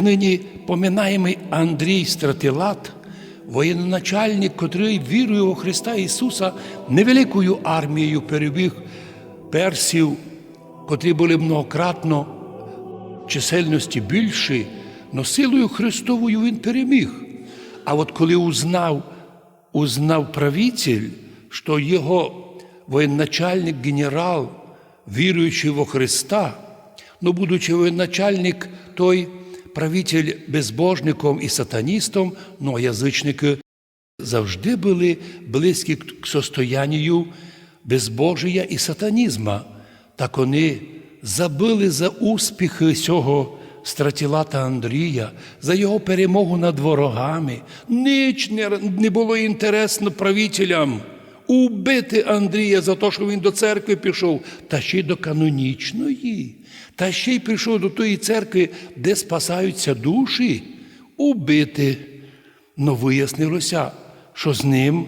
Нині поминаємий Андрій Стратилат, воєначальник, котрий вірує у Христа Ісуса, невеликою армією перебіг персів, котрі були многократно чисельності більші, но силою Христовою він переміг. А от коли узнав, узнав правитель, що його воєначальник генерал, віруючий во Христа, но будучи воєначальник, той правитель безбожником і сатаністом, ну а язичники завжди були близькі к состоянню безбожія і сатанізма. Так вони забили за успіхи цього стратілата Андрія, за його перемогу над ворогами. Ніч не, було інтересно правителям убити Андрія за те, що він до церкви пішов, та ще й до канонічної, та ще й прийшов до тої церкви, де спасаються душі, убити. Но вияснилося, що з ним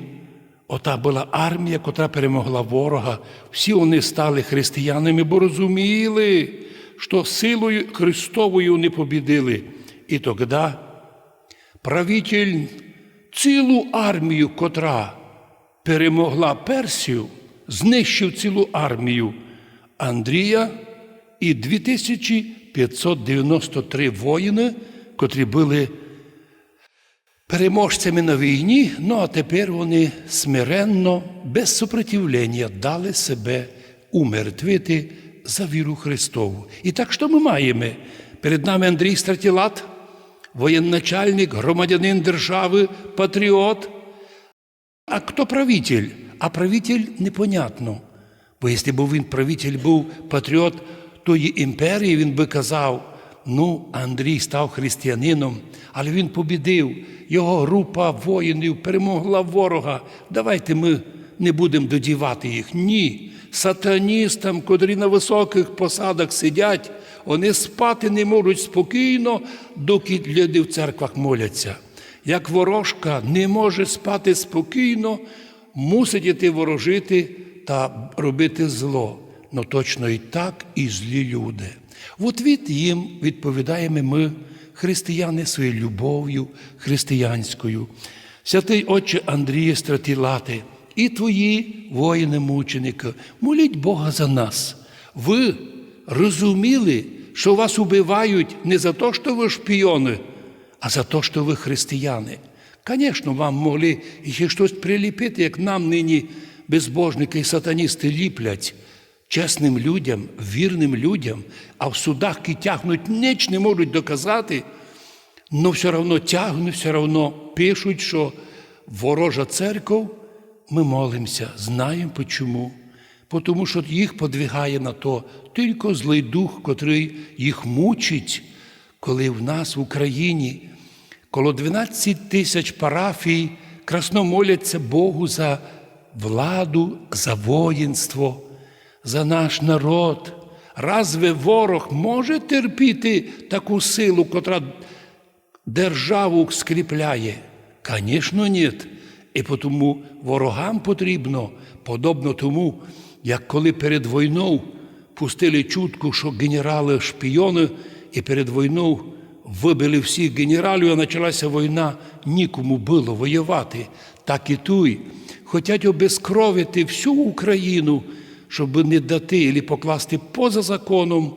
ота була армія, котра перемогла ворога. Всі вони стали християнами, бо розуміли, що силою Христовою не побідили. І тоді правитель цілу армію, котра перемогла Персію, знищив цілу армію Андрія і 2593 воїни, котрі були переможцями на війні, ну а тепер вони смиренно, без супротивлення дали себе умертвити за віру Христову. І так що ми маємо? Перед нами Андрій Стратілат, воєначальник, громадянин держави, патріот. А хто правитель? А правитель непонятно. Бо якщо б він правитель був патріот тої імперії, він би казав, ну, Андрій став християнином, але він побідив, його група воїнів перемогла ворога. Давайте ми не будемо додівати їх. Ні. Сатаністам, котрі на високих посадах сидять, вони спати не можуть спокійно, доки люди в церквах моляться. Як ворожка не може спати спокійно, мусить іти ворожити та робити зло. Ну точно і так і злі люди. В отвіт їм відповідаємо ми, християни, своєю любов'ю християнською. Святий Отче Андріє Стратілати, і твої воїни-мученики, моліть Бога за нас. Ви розуміли, що вас убивають не за те, що ви шпіони, а за те, що ви християни. Звісно, вам могли ще щось приліпити, як нам нині безбожники і сатаністи ліплять чесним людям, вірним людям, а в судах ки тягнуть ніч не можуть доказати, але все одно тягнуть, все одно пишуть, що ворожа церква, ми молимося, знаємо чому. Тому що їх подвигає на то тільки злий дух, котрий їх мучить, коли в нас в Україні коло 12 тисяч парафій красно моляться Богу за владу, за воїнство, за наш народ. Разве ворог може терпіти таку силу, котра державу скріпляє? Звісно, ні. І тому ворогам потрібно, подобно тому, як коли перед війною пустили чутку, що генерали шпіони, і перед війною вибили всіх генералів, а почалася війна, нікому було воювати. Так і туй. Хотять обезкровити всю Україну, щоб не дати або покласти поза законом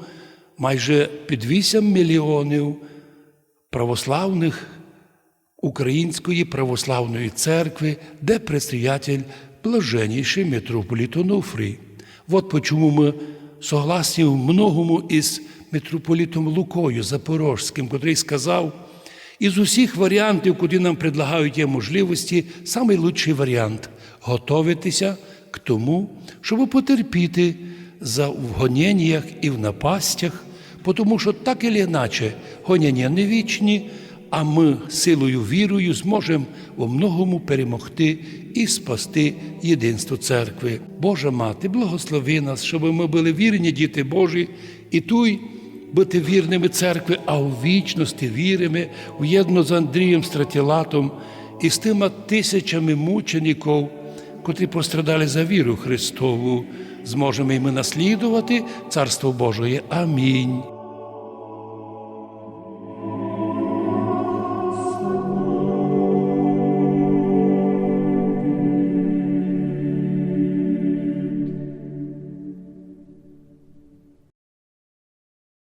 майже під 8 мільйонів православних Української православної церкви, де предстоятель блаженніший митрополит Онуфрій. Вот почему ми согласні в многому із митрополітом Лукою Запорожським, котрий сказав, із усіх варіантів, куди нам предлагають є можливості, найкращий варіант готовитися к тому, щоб потерпіти за в гоніннях і в напастях, тому що так і іначе гоніння не вічні, а ми силою вірою зможемо у многому перемогти і спасти єдинство церкви. Божа Мати, благослови нас, щоб ми були вірні діти Божі, і туй бути вірними церкви, а у вічності вірими, уєдно з Андрієм Стратілатом і з тими тисячами мучеників, котрі пострадали за віру Христову, зможемо і ми наслідувати Царство Божої. Амінь.